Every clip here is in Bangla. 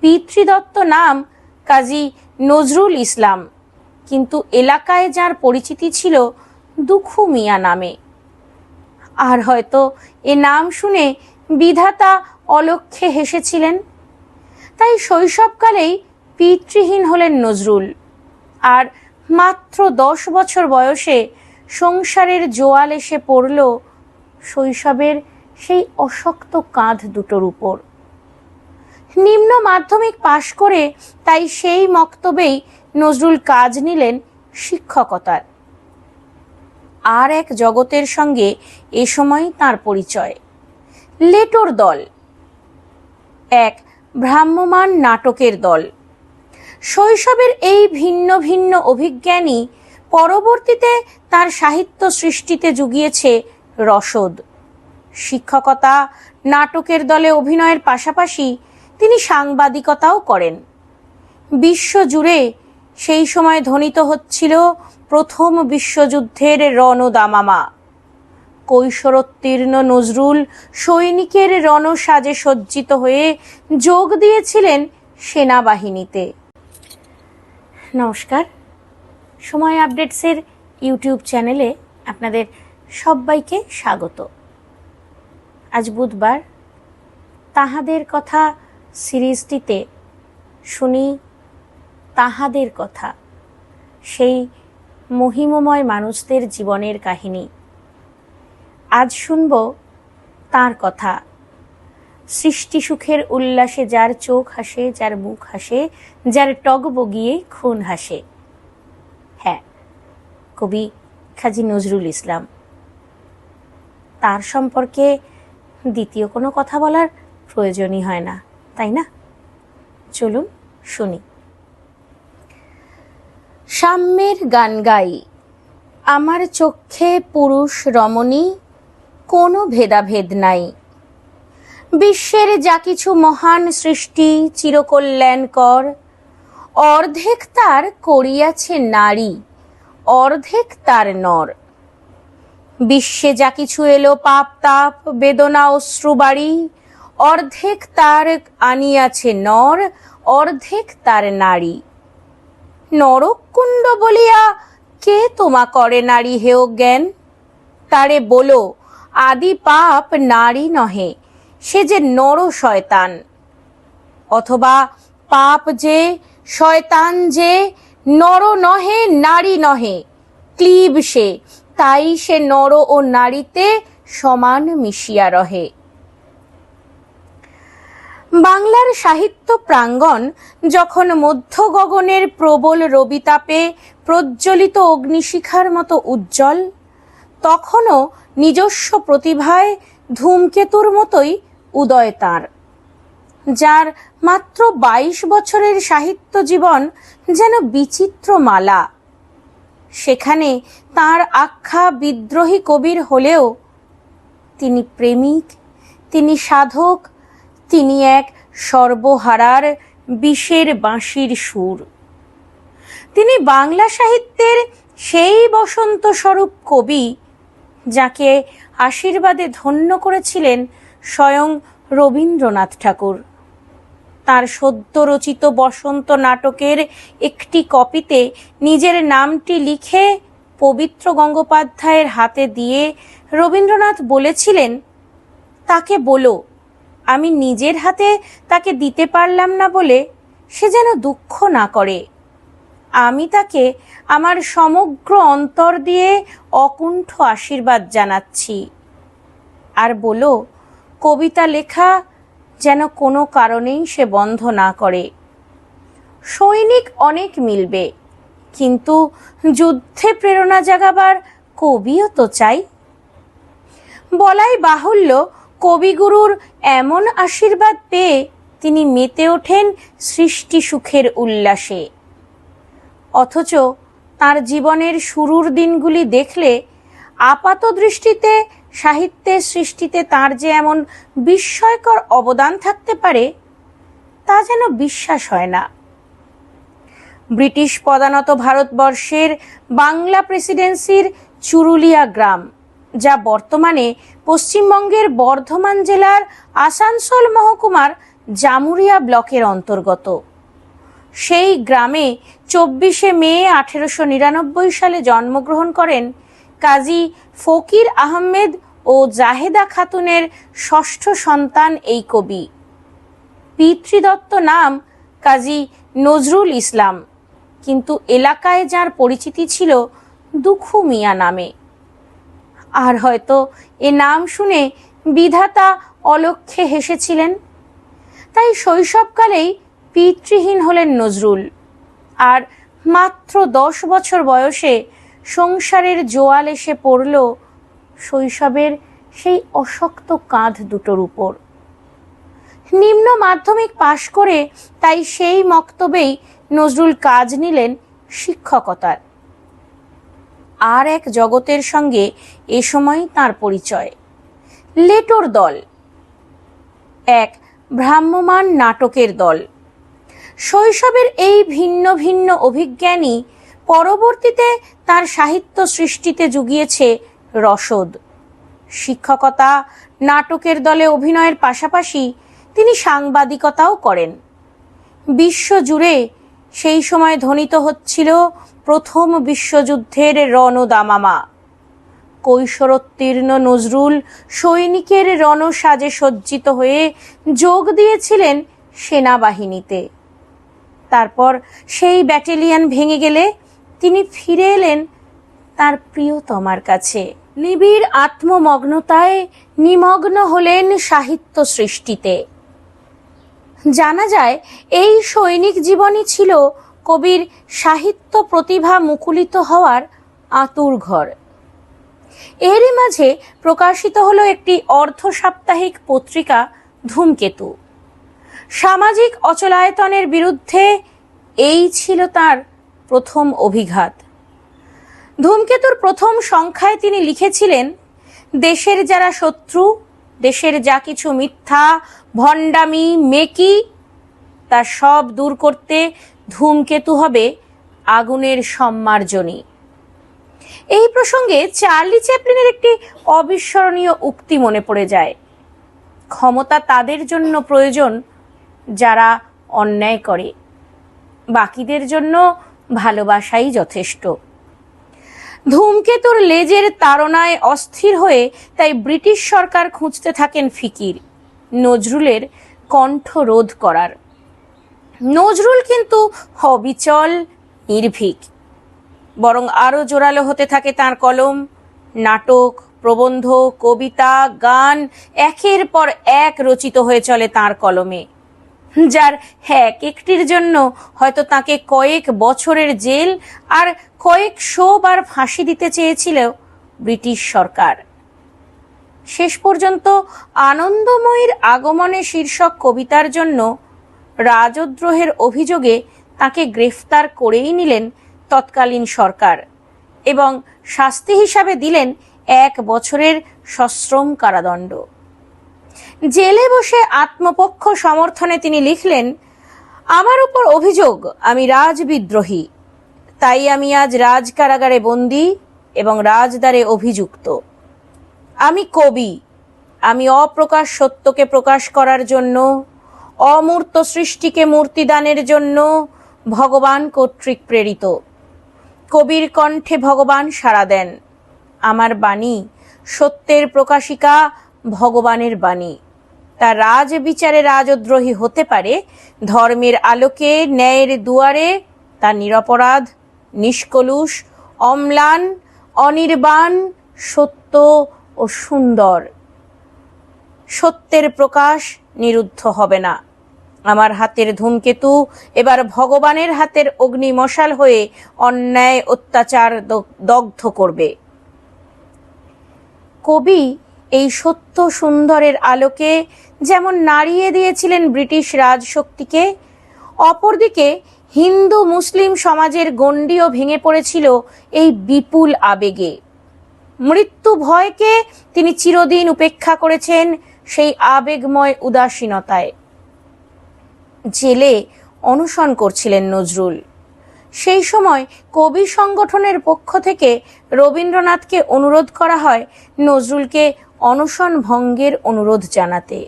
পিতৃদত্ত নাম কাজী নজরুল ইসলাম। কিন্তু এলাকায় যার পরিচিতি ছিল দুখু মিয়া নামে। আর হয়তো এ নাম শুনে বিধাতা অলক্ষে হেসেছিলেন। তাই শৈশবকালেই পিতৃহীন হলেন নজরুল। আর মাত্র দশ বছর বয়সে সংসারের জোয়াল এসে পড়ল শৈশবের সেই অশক্ত কাঁধ দুটোর উপর। নিম্ন মাধ্যমিক পাশ করে তাই সেই মক্তবেই নজরুল কাজ নিলেন শিক্ষকতার। আর এক জগতের সঙ্গে এ সময় তার পরিচয়। লেটোর দল। এক ভ্রাম্যমান নাটকের দল। শৈশবের এই ভিন্ন ভিন্ন অভিজ্ঞানী পরবর্তীতে তার সাহিত্য সৃষ্টিতে জুগিয়েছে রসদ। শিক্ষকতা, নাটকের দলে অভিনয়ের পাশাপাশি তিনি সাংবাদিকতাও করেন। বিশ্বজুড়ে সেই সময় ধ্বনিত হচ্ছিল প্রথম বিশ্বযুদ্ধের রণদামামা। কৈশোরোত্তীর্ণ নজরুল সৈনিকের রণসাজে সজ্জিত হয়ে যোগ দিয়েছিলেন সেনাবাহিনীতে। নমস্কার। সময় আপডেটসের ইউটিউব চ্যানেলে আপনাদের সবাইকে স্বাগত। আজ বুধবার। তাহাদের কথা সিরিজটিতে শুনি তাহাদের কথা, সেই মহিমময় মানুষদের জীবনের কাহিনী। আজ শুনব তার কথা। সৃষ্টি সুখের উল্লাসে যার চোখ হাসে, যার মুখ হাসে, যার টগ বগিয়ে খুন হাসে। হ্যাঁ কবি কাজী নজরুল ইসলাম। তার সম্পর্কে দ্বিতীয় কোনো কথা বলার প্রয়োজনই হয় না। তাই না? চলুন শুনি। সাম্যের গান গাই। আমার চক্ষে পুরুষ রমণী, কোনো ভেদাভেদ নাই। বিশ্বের যা কিছু মহান সৃষ্টি চিরকল্যাণকর অর্ধেক তার করিয়াছে নারী, অর্ধেক তার নর। বিশ্বে যা কিছু এলো পাপ, তাপ, বেদনা অশ্রু বাড়ি অর্ধেক তার আনিয়াছে নর, অর্ধেক তার নারী। নরকুণ্ড বলিয়া কে তোমা করে নারী হেয় জ্ঞান? তারে বলো, আদি পাপ নারী নহে, সে যে নর শয়তান। অথবা পাপ যে, শয়তান যে, নর নহে, নারী নহে, ক্লীব সে, তাই সে নর ও নারীতে সমান মিশিয়া রহে। বাংলার সাহিত্য প্রাঙ্গণ যখন মধ্য গগনের প্রবল রবিতাপে প্রজ্বলিত অগ্নিশিখার মতো উজ্জ্বল, তখনও নিজস্ব প্রতিভায় ধূমকেতুর মতোই উদয় তাঁর, যার মাত্র বাইশ বছরের সাহিত্য জীবন যেন বিচিত্র মালা। সেখানে তার আখ্যা বিদ্রোহী কবির হলেও তিনি প্রেমিক, তিনি সাধক তিনি এক সর্বহারার বিষের বাঁশির সুর। তিনি বাংলা সাহিত্যের সেই বসন্ত স্বরূপ কবি, যাকে আশীর্বাদে ধন্য করেছিলেন স্বয়ং রবীন্দ্রনাথ ঠাকুর। তার সদ্য রচিত বসন্ত নাটকের একটি কপিতে নিজের নামটি লিখে পবিত্র গঙ্গোপাধ্যায়ের হাতে দিয়ে রবীন্দ্রনাথ বলেছিলেন, তাকে বলো আমি নিজের হাতে তাকে দিতে পারলাম না বলে সে যেন দুঃখ না করে। আমি তাকে আমার সমগ্র অন্তর দিয়ে অকুণ্ঠ আশীর্বাদ জানাচ্ছি। আর বলো, কবিতা লেখা যেন কোনো কারণেই সে বন্ধ না করে। সৈনিক অনেক মিলবে, কিন্তু যুদ্ধে প্রেরণা জাগাবার কবিও তো চাই। বলাই বাহুল্য কবিগুরুর এমন আশীর্বাদ পেয়ে তিনি মেতে ওঠেন সৃষ্টি সুখের উল্লাসে। অথচ তার জীবনের শুরুর দিনগুলি দেখলে আপাত দৃষ্টিতে সাহিত্যের সৃষ্টিতে তার যে এমন বিস্ময়কর অবদান থাকতে পারে, তা যেন বিশ্বাস হয় না। ব্রিটিশ প্রধানত ভারতবর্ষের বাংলা প্রেসিডেন্সির চুরুলিয়া গ্রাম যা বর্তমানে পশ্চিমবঙ্গের বর্ধমান জেলার আসানসোল মহকুমার জামুরিয়া ব্লকের অন্তর্গত। সেই গ্রামে চব্বিশে মে আঠেরোশো নিরানব্বই সালে জন্মগ্রহণ করেন কাজী ফকির আহমেদ ও জাহেদা খাতুনের ষষ্ঠ সন্তান এই কবি। পিতৃদত্ত নাম কাজী নজরুল ইসলাম। কিন্তু এলাকায় যার পরিচিতি ছিল দুখু মিয়া নামে। আর হয়তো এ নাম শুনে বিধাতা অলক্ষ্যে হেসেছিলেন। তাই শৈশবকালেই পিতৃহীন হলেন নজরুল। আর মাত্র দশ বছর বয়সে সংসারের জোয়াল এসে পড়ল শৈশবের সেই অশক্ত কাঁধ দুটোর উপর। নিম্ন মাধ্যমিক পাশ করে তাই সেই মক্তবেই নজরুল কাজ নিলেন শিক্ষকতার। আর এক জগতের সঙ্গে এ সময় তার পরিচয়। লেটোর দল। এক ভ্রাম্যমান নাটকের দল। শৈশবের এই ভিন্ন ভিন্ন অভিজ্ঞানই পরবর্তীতে তার সাহিত্য সৃষ্টিতে জুগিয়েছে রসদ। শিক্ষকতা, নাটকের দলে অভিনয়ের পাশাপাশি তিনি সাংবাদিকতাও করেন। বিশ্বজুড়ে সেই সময় ধ্বনিত হচ্ছিল প্রথম বিশ্বযুদ্ধের রণদামামা। কৈশোরোত্তীর্ণ নজরুল সৈনিকের রণসাজে সজ্জিত হয়ে যোগ দিয়েছিলেন সেনাবাহিনীতে। তারপর সেই ব্যাটেলিয়ান ভেঙে গেলে তিনি ফিরে এলেন তার প্রিয়তমার কাছে। নিবিড় আত্মমগ্নতায় নিমগ্ন হলেন সাহিত্য সৃষ্টিতে। জানা যায়, এই সৈনিক জীবনই ছিল কবির সাহিত্য প্রতিভা মুকুলিত হওয়ার আতুর ঘর। এরই মাঝে প্রকাশিত হলো একটি অর্ধ সাপ্তাহিক পত্রিকা, ধূমকেতু। সামাজিক অচলায়তনের বিরুদ্ধে এই ছিল তার প্রথম অভিঘাত। ধূমকেতুর প্রথম সংখ্যায় তিনি লিখেছিলেন, দেশের যারা শত্রু, দেশের যা কিছু মিথ্যা, ভণ্ডামি, মেকি, তা সব দূর করতে ধূমকেতু হবে আগুনের সম্মার্জনী। এই প্রসঙ্গে চার্লি চ্যাপলিনের একটি অবিস্মরণীয় উক্তি মনে পড়ে যায়। ক্ষমতা তাদের জন্য প্রয়োজন যারা অন্যায় করে। বাকিদের জন্য ভালোবাসাই যথেষ্ট। ধূমকেতুর লেজের তাড়নায় অস্থির হয়ে তাই ব্রিটিশ সরকার খুঁজতে থাকেন ফিকির, নজরুলের কণ্ঠ রোধ করার। নজরুল কিন্তু অবিচল নির্ভীক। বরং আরও জোরালো হতে থাকে তার কলম, নাটক, প্রবন্ধ, কবিতা, গান, একের পর এক রচিত হয়ে চলে তার কলমে। যার এক একটির জন্য হয়তো তাকে কয়েক বছরের জেল আর কয়েকশো বার ফাঁসি দিতে চেয়েছিল ব্রিটিশ সরকার। শেষ পর্যন্ত আনন্দময়ীর আগমনে শীর্ষক কবিতার জন্য রাজদ্রোহের অভিযোগে তাকে গ্রেফতার করেই নিলেন তৎকালীন সরকার এবং শাস্তি হিসাবে দিলেন এক বছরের সশ্রম কারাদণ্ড। জেলে বসে আত্মপক্ষ সমর্থনে তিনি লিখলেন, আমার উপর অভিযোগ, আমি রাজবিদ্রোহী তাই আমি আজ রাজ কারাগারে বন্দি এবং রাজদ্বারে অভিযুক্ত। আমি কবি। আমি অপ্রকাশ সত্যকে প্রকাশ করার জন্য অমূর্ত সৃষ্টিকে মূর্তিদানের জন্য ভগবান কর্তৃক প্রেরিত। কবির কণ্ঠে ভগবান সাড়া দেন, আমার বাণী সত্যের প্রকাশিকা ভগবানের বাণী। তা রাজ বিচারে রাজদ্রোহী হতে পারে, ধর্মের আলোকে, ন্যায়ের দুয়ারে, তা নিরপরাধ, নিষ্কলুষ, অম্লান, অনির্বাণ, সত্য ও সুন্দর। সত্যের প্রকাশ নিরুদ্ধ হবে না। আমার হাতের ধূমকেতু, এবার ভগবানের হাতের অগ্নিমশাল হয়ে অন্যায় অত্যাচার দগ্ধ করবে। কবি এই সত্য সুন্দরের আলোকে যেমন নাড়িয়ে দিয়েছিলেন ব্রিটিশ রাজশক্তিকে, অপরদিকে হিন্দু মুসলিম সমাজের গণ্ডিও ভেঙে পড়েছিল এই বিপুল আবেগে। মৃত্যু ভয়কে তিনি চিরদিন উপেক্ষা করেছেন সেই আবেগময় উদাসীনতায়। জেলে অনশন করছিলেন নজরুল। সেই সময় কবি সংগঠনের পক্ষ থেকে রবীন্দ্রনাথকে অনুরোধ করা হয় নজরুলকে অনশন ভঙ্গের অনুরোধ জানাতে।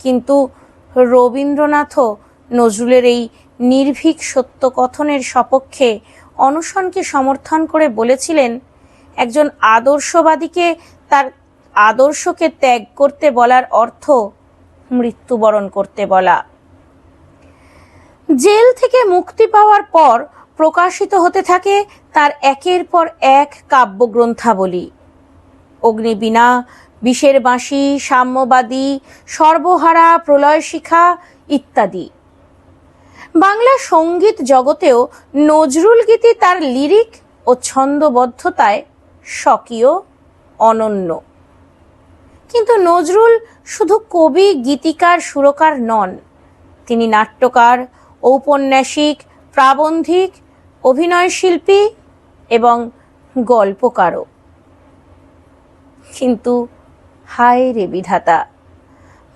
কিন্তু রবীন্দ্রনাথও নজরুলের এই নির্ভীক সত্য কথনের সপক্ষে অনশনকে সমর্থন করে বলেছিলেন, একজন আদর্শবাদীকে তার আদর্শকে ত্যাগ করতে বলার অর্থ মৃত্যুবরণ করতে বলা। জেল থেকে মুক্তি পাওয়ার পর প্রকাশিত হতে থাকে তার একের পর এক কাব্যগ্রন্থাবলী। অগ্নিবীণা, বিষের বাঁশি, সাম্যবাদী, সর্বহারা, প্রলয় শিখা ইত্যাদি। বাংলা সংগীত জগতেও নজরুল গীতি তার লিরিক ও ছন্দবদ্ধতায় স্বকীয়, অনন্য। কিন্তু নজরুল শুধু কবি, গীতিকার, সুরকার নন, তিনি নাট্যকার ঔপন্যাসিক, প্রাবন্ধিক অভিনয়শিল্পী এবং গল্পকারও। কিন্তু হায় রে বিধাতা,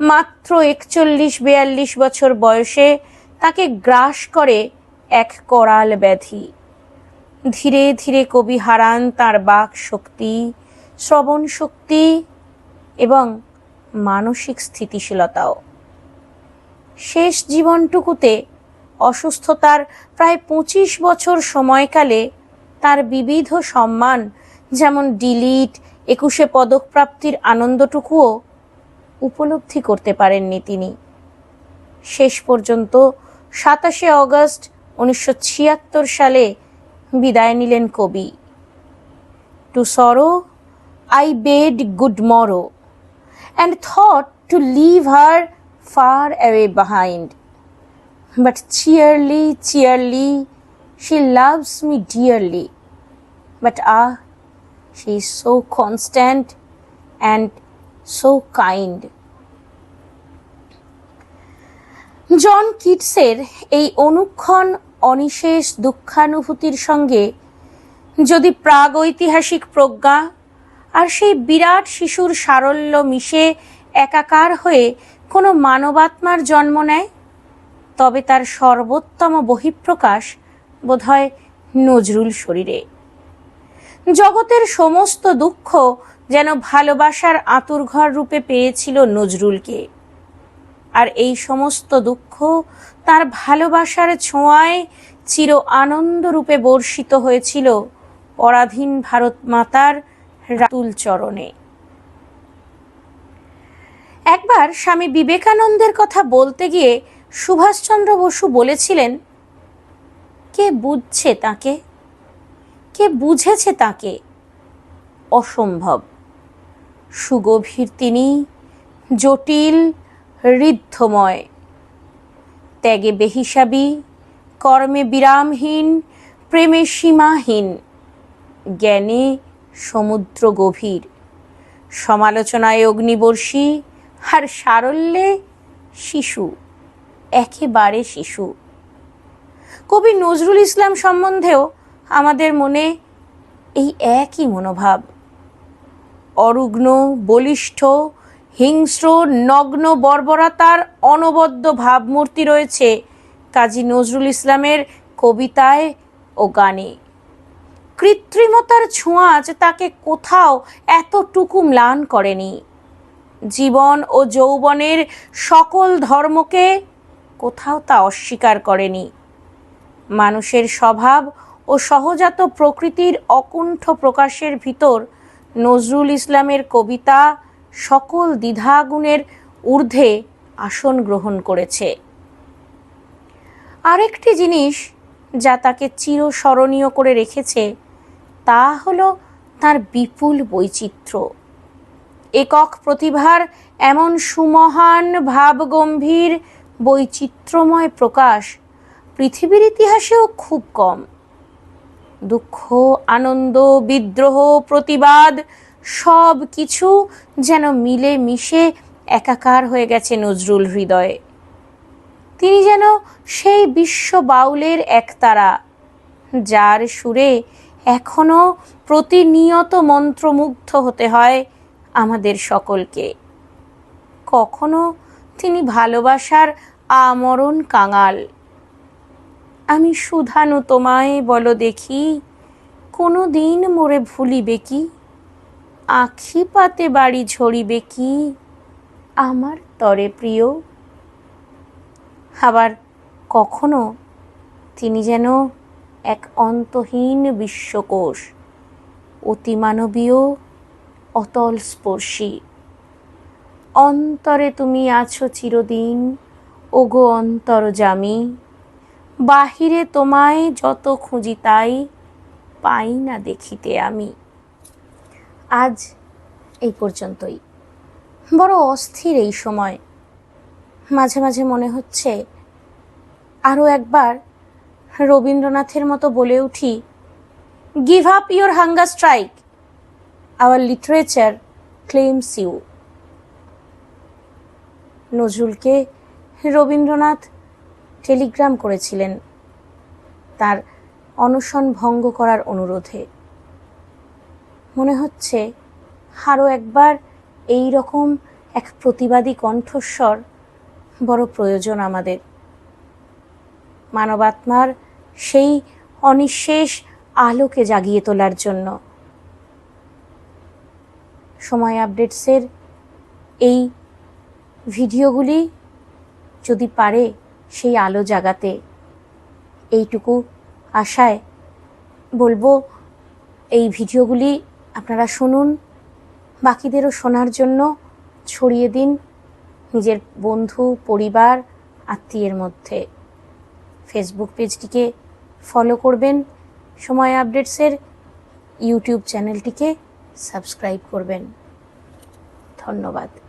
মাত্র একচল্লিশ বিয়াল্লিশ বছর বয়সে তাকে গ্রাস করে এক করাল ব্যাধি। ধীরে ধীরে কবি হারান তার বাক শক্তি, শ্রবণ শক্তি এবং মানসিক স্থিতিশীলতাও। শেষ জীবনটুকুতে অসুস্থতার প্রায় পঁচিশ বছর সময়কালে তার বিবিধ সম্মান, যেমন ডিলিট, একুশে পদকপ্রাপ্তির আনন্দটুকুও উপলব্ধি করতে পারেননি তিনি শেষ পর্যন্ত সাতাশে অগস্ট উনিশশো ছিয়াত্তর সালে বিদায় নিলেন কবি to sorrow I bade good morrow and thought to leave her far away behind. But cheerly, cheerly, she loves me dearly. But ah, she is so constant and so kind. John কিটসের এই অনুক্ষণ অনিশেষ দুঃখানুভূতির সঙ্গে যদি প্রাগৈতিহাসিক প্রজ্ঞা আর সেই বিরাট শিশুর সারল্য মিশে একাকার হয়ে কোনো মানবাত্মার জন্ম নেয় তবে তার সর্বোত্তম বহিঃপ্রকাশ বোধহয় নজরুল শরীরে। জগতের সমস্ত দুঃখ যেন ভালোবাসার আতুরঘর রূপে পেয়েছিল নজরুলকে। আর এই সমস্ত দুঃখ তার ভালোবাসার ছোঁয়ায় চির আনন্দ রূপে বর্ষিত হয়েছিল পরাধীন ভারত মাতার রাতুল চরণে। একবার স্বামী বিবেকানন্দের কথা বলতে গিয়ে সুভাষচন্দ্র বসু বলেছিলেন, কে বুঝছে তাকে? কে বুঝেছে তাকে? অসম্ভব। সুগভীর তিনি, জটিল ঋদ্ধময় ত্যাগে বেহিসাবি, কর্মে বিরামহীন, প্রেমে সীমাহীন। জ্ঞানে সমুদ্র গভীর। সমালোচনায় অগ্নিবর্ষী আর সারল্যে শিশু। একেবারে শিশু। কবি নজরুল ইসলাম সম্বন্ধেও আমাদের মনে এই একই মনোভাব। অরুগ্ন, বলিষ্ঠ, হিংস্র, নগ্ন, বর্বরতার অনবদ্য ভাবমূর্তি রয়েছে কাজী নজরুল ইসলামের কবিতায় ও গানে। কৃত্রিমতার ছোঁয়াচ তাকে কোথাও এতটুকু ম্লান করেনি। জীবন ও যৌবনের সকল ধর্মকে কোথাও তা অস্বীকার করেনি। মানুষের স্বভাব ও সহজাত প্রকৃতির অকুণ্ঠ প্রকাশের ভিতর নজরুল ইসলামের কবিতা সকল দ্বিধাগুণের ঊর্ধ্বে আসন গ্রহণ করেছে। আরেকটি জিনিস যা তাকে চিরস্মরণীয় করে রেখেছে, তা হলো তার বিপুল বৈচিত্র্য। একক প্রতিভার এমন সুমহান, ভাবগম্ভীর বৈচিত্র্যময় প্রকাশ পৃথিবীর ইতিহাসেও খুব কম। দুঃখ, আনন্দ, বিদ্রোহ, প্রতিবাদ, সব কিছু যেন মিলে মিশে একাকার হয়ে গেছে নজরুল হৃদয়ে। তিনি যেন সেই বিশ্ব বাউলের একতারা যার সুরে এখনও প্রতিনিয়ত মন্ত্রমুগ্ধ হতে হয় আমাদের সকলকে। কখনো তিনি ভালোবাসার আমরণ কাঙাল। আমি সুধানু, তোমায় বলো দেখি কোনো দিন মোরে ভুলিবে কি? আখি পাতে বাড়ি ঝরিবে কি? আমার তরে প্রিয়। আবার কখনো তিনি যেন এক অন্তহীন বিশ্বকোষ, অতিমানবীয় অতল স্পর্শী অন্তরে তুমি আছো চিরদিন। ওগো অন্তরজামী বাহিরে তোমায় যত খুঁজি তাই পাই না দেখিতে আমি। আজ এই পর্যন্তই। বড় অস্থির এই সময়। মাঝে মাঝে মনে হচ্ছে আরও একবার রবীন্দ্রনাথের মতো বলে উঠি give up your hunger strike our literature claims you নজরুলকে রবীন্দ্রনাথ টেলিগ্রাম করেছিলেন তার অনশন ভঙ্গ করার অনুরোধে। মনে হচ্ছে আরও একবার এই রকম এক প্রতিবাদী কণ্ঠস্বর বড় প্রয়োজন আমাদের। মানবাত্মার সেই অনিঃশেষ আলোকে জাগিয়ে তোলার জন্য। সময় আপডেটসের এই ভিডিওগুলি যদি পারে সেই আলো জাগাতে। এইটুকু আশায় বলব, এই ভিডিওগুলি আপনারা শুনুন, বাকিদেরও শোনার জন্য ছড়িয়ে দিন নিজের বন্ধু, পরিবার, আত্মীয়ের মধ্যে। ফেসবুক পেজটিকে ফলো করবেন, সময় আপডেটসের ইউটিউব চ্যানেলটিকে সাবস্ক্রাইব করবেন। ধন্যবাদ।